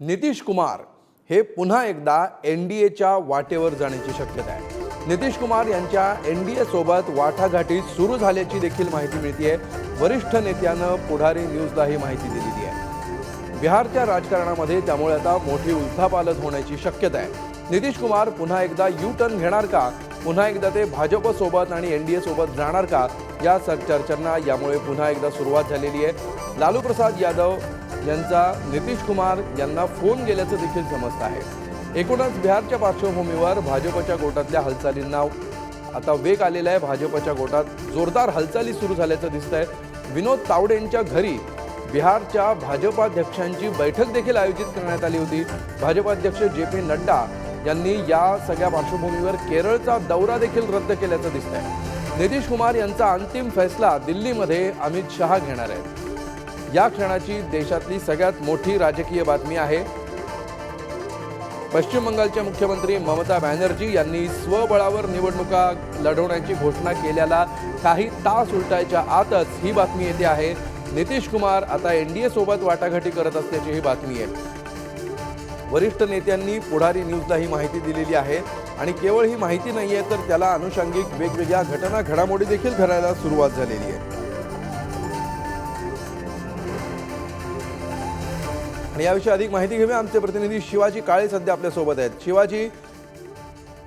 नितीश कुमार हे पुन्हा एकदा एन डी एच्या वाटेवर जाण्याची शक्यता आहे. नितीश कुमार यांच्या एन डी एसोबत वाटाघाटी सुरू झाल्याची देखील माहिती मिळते आहे वरिष्ठ नेत्यानं पुढारी न्यूजला ही माहिती दिलेली आहे. बिहारच्या राजकारणामध्ये त्यामुळे आता मोठी उलथापालथ होण्याची शक्यता आहे. नितीश कुमार पुन्हा एकदा यू टर्न घेणार का? पुन्हा एकदा ते भाजपसोबत आणि एन डी एसोबत जाणार का? या चर्चांना यामुळे पुन्हा एकदा सुरुवात झालेली आहे. लालू प्रसाद यादव यांचा नितीश कुमार यांना फोन गेल्याचं देखील समजतं आहे. एकूणच बिहारच्या पार्श्वभूमीवर भाजपच्या गोटातल्या हालचालींना आता वेग आलेला आहे भाजपच्या गोटात. जोरदार हालचाली सुरू झाल्याचं दिसतंय. विनोद तावडेंच्या घरी बिहारच्या भाजपाध्यक्षांची बैठक देखील आयोजित करण्यात आली होती. भाजपाध्यक्ष जे पी नड्डा यांनी या सगळ्या पार्श्वभूमीवर केरळचा दौरा देखील रद्द केल्याचं दिसतंय. नितीश कुमार यांचा अंतिम फैसला दिल्लीमध्ये अमित शहा घेणार आहेत. या क्षणाची देशातली सगळ्यात मोठी राजकीय बातमी आहे. पश्चिम बंगालच्या मुख्यमंत्री ममता बॅनर्जी यांनी स्वबळावर निवडणुका लढवण्याची घोषणा केल्याला काही तास उलटायच्या आतच ही बातमी येते आहे. नितीश कुमार आता एनडीए सोबत वाटाघाटी करत असल्याची ही बातमी आहे. वरिष्ठ नेत्यांनी पुढारी न्यूजला ही माहिती दिलेली आहे आणि केवळ ही माहिती नाही आहे तर त्याला अनुषंगिक वेगवेगळ्या घटना घडामोडी देखील घडायला सुरुवात झालेली आहे. याविषयी अधिक माहिती घेऊया. आमचे प्रतिनिधी शिवाजी काळे सध्या आपल्यासोबत आहेत. शिवाजी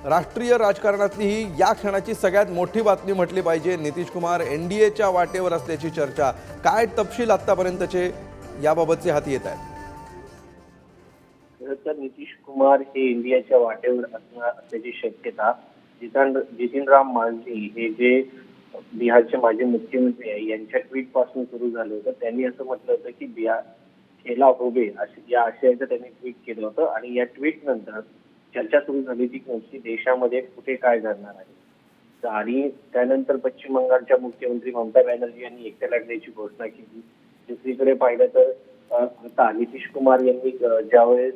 राष्ट्रीय राजकारणातली ही या क्षणाची सगळ्यात मोठी बातमी म्हटली पाहिजे. नितीश कुमार एन डी एच्या वाटेवर असल्याची चर्चा. काय तपशील आतापर्यंतचे याबाबतचे हाती येत आहेत? खरं तर नितीश कुमार हे इंडियाच्या वाटेवर असणार असल्याची शक्यता जितान जितीनराम मांझी हे जे बिहारचे माजी मुख्यमंत्री आहे यांच्या ट्विटपासून सुरू झालं होतं. त्यांनी असं म्हटलं होतं की बिहार खेला होबे असे या आशयाचं त्यांनी ट्विट केलं होतं. आणि या ट्विट नंतर चर्चा सुरू झाली ती की देशामध्ये कुठे काय घडणार आहे. तर आणि त्यानंतर पश्चिम बंगालच्या मुख्यमंत्री ममता बॅनर्जी यांनी एकट्या लढण्याची घोषणा केली. दुसरीकडे पाहिलं तर आता नितीश कुमार यांनी ज्यावेळेस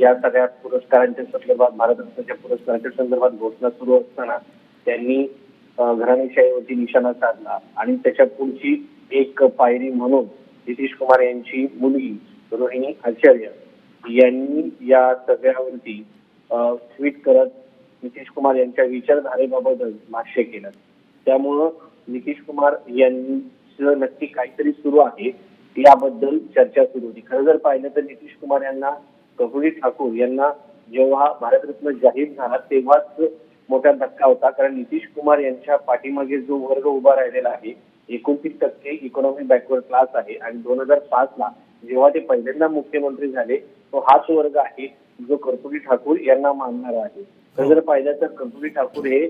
या सगळ्या पुरस्कारांच्या संदर्भात भारतरत्नाच्या पुरस्कारांच्या संदर्भात घोषणा सुरू असताना त्यांनी घराणेशाहीवरती निशाणा साधला. आणि त्याच्या पुढची एक पायरी म्हणून नितीश कुमार यांची मुलगी रोहिणी आचार्य यांनी या सगळ्यावरती ट्विट करत नितीश कुमार यांच्या विचारधारेबाबत भाष्य केलं. त्यामुळं नितीश कुमार यांचं नक्की काहीतरी सुरू आहे याबद्दल चर्चा सुरू होती. खरं जर पाहिलं तर नितीश कुमार यांना कपुरी ठाकूर यांना जेव्हा भारतरत्न जाहीर झाला तेव्हाच मोठा धक्का होता. कारण नितीश कुमार यांच्या पाठीमागे जो वर्ग उभा राहिलेला आहे एकोणतीस टक्के इकॉनॉमिक बॅकवर्ड क्लास आहे. आणि दोन हजार पाच ला जेव्हा ते पहिल्यांदा मुख्यमंत्री झाले तो हाच वर्ग आहे जो कर्पुरी ठाकूर यांना मानणार आहे. तर जर पाहिलं तर कर्पुरी ठाकूर हे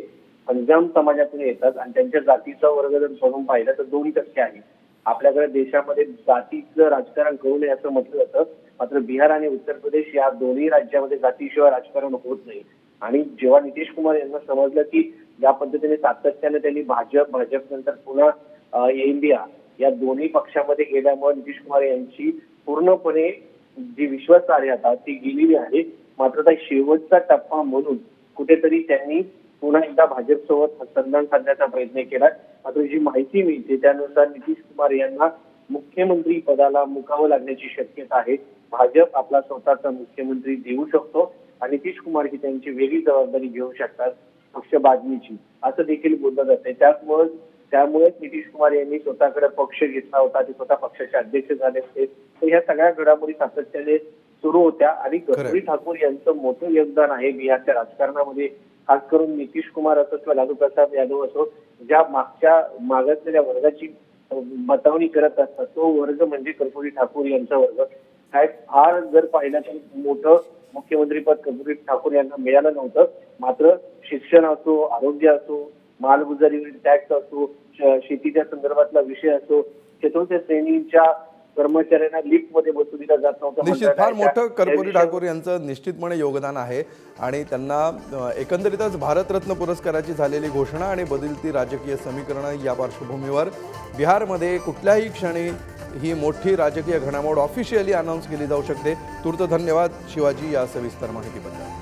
पंजाब समाजातून येतात आणि त्यांच्या जातीचा वर्ग जर बघून पाहिला तर दोन टक्के आहे. आपल्याकडे देशामध्ये जातीचं राजकारण करू नये असं म्हटलं जातं. मात्र बिहार आणि उत्तर प्रदेश या दोन्ही राज्यामध्ये जातीशिवाय राजकारण होत नाही. आणि जेव्हा नितीश कुमार यांना समजलं की ज्या पद्धतीने सातत्याने त्यांनी भाजप भाजप नंतर पुन्हा इंडिया या दोन्ही पक्षामध्ये गेल्यामुळे नितीश कुमार यांची पूर्णपणे जी विश्वासार्हता ती गेलेली आहे मात्र त्या शेवटचा टप्पा म्हणून कुठेतरी त्यांनी पुन्हा एकदा भाजपसोबत हस्तांतरण साधण्याचा प्रयत्न केला. मात्र जी माहिती मिळते त्यानुसार नितीश कुमार यांना मुख्यमंत्री पदाला मुकावं लागण्याची शक्यता आहे. भाजप आपला स्वतःचा मुख्यमंत्री देऊ शकतो आणि नितीश कुमार ही त्यांची वेगळी जबाबदारी घेऊ शकतात पक्ष बाजमीची असं देखील बोललं जाते त्यामुळे त्यामुळेच नितीश कुमार यांनी स्वतःकडे पक्ष घेतला होता ते स्वतः पक्षाचे अध्यक्ष झाले होते. तर ह्या सगळ्या घडामोडी सातत्याने सुरू होत्या आणि कर्पूरी ठाकूर यांचं मोठं योगदान आहे बिहारच्या राजकारणामध्ये. खास करून नितीश कुमार असो किंवा लालू प्रसाद यादव असो ज्या मागच्या मागासलेल्या वर्गाची बतावणी करत असतात तो वर्ग म्हणजे कर्पूरी ठाकूर यांचा वर्ग. काय फार जर पाहिलं तर मोठं मुख्यमंत्रीपद कर्पूरी ठाकूर यांना मिळालं नव्हतं. मात्र शिक्षण असो आरोग्य असो मालगुजारी टॅक्स असो शेतीच्या संदर्भातला विषय असो चतुर्थ श्रेणीच्या कर्मचाऱ्यांना लिफ्टमध्ये बसू दिला जात नव्हतं निश्चित फार. मोठं कर्पुरी ठाकूर यांचं निश्चितपणे योगदान आहे. आणि त्यांना एकंदरीतच भारतरत्न पुरस्काराची झालेली घोषणा आणि बदलती राजकीय समीकरणं या पार्श्वभूमीवर बिहारमध्ये कुठल्याही क्षणी ही मोठी राजकीय घडामोड ऑफिशियली अनाऊन्स केली जाऊ शकते. तूर्त धन्यवाद शिवाजी या सविस्तर माहितीबद्दल.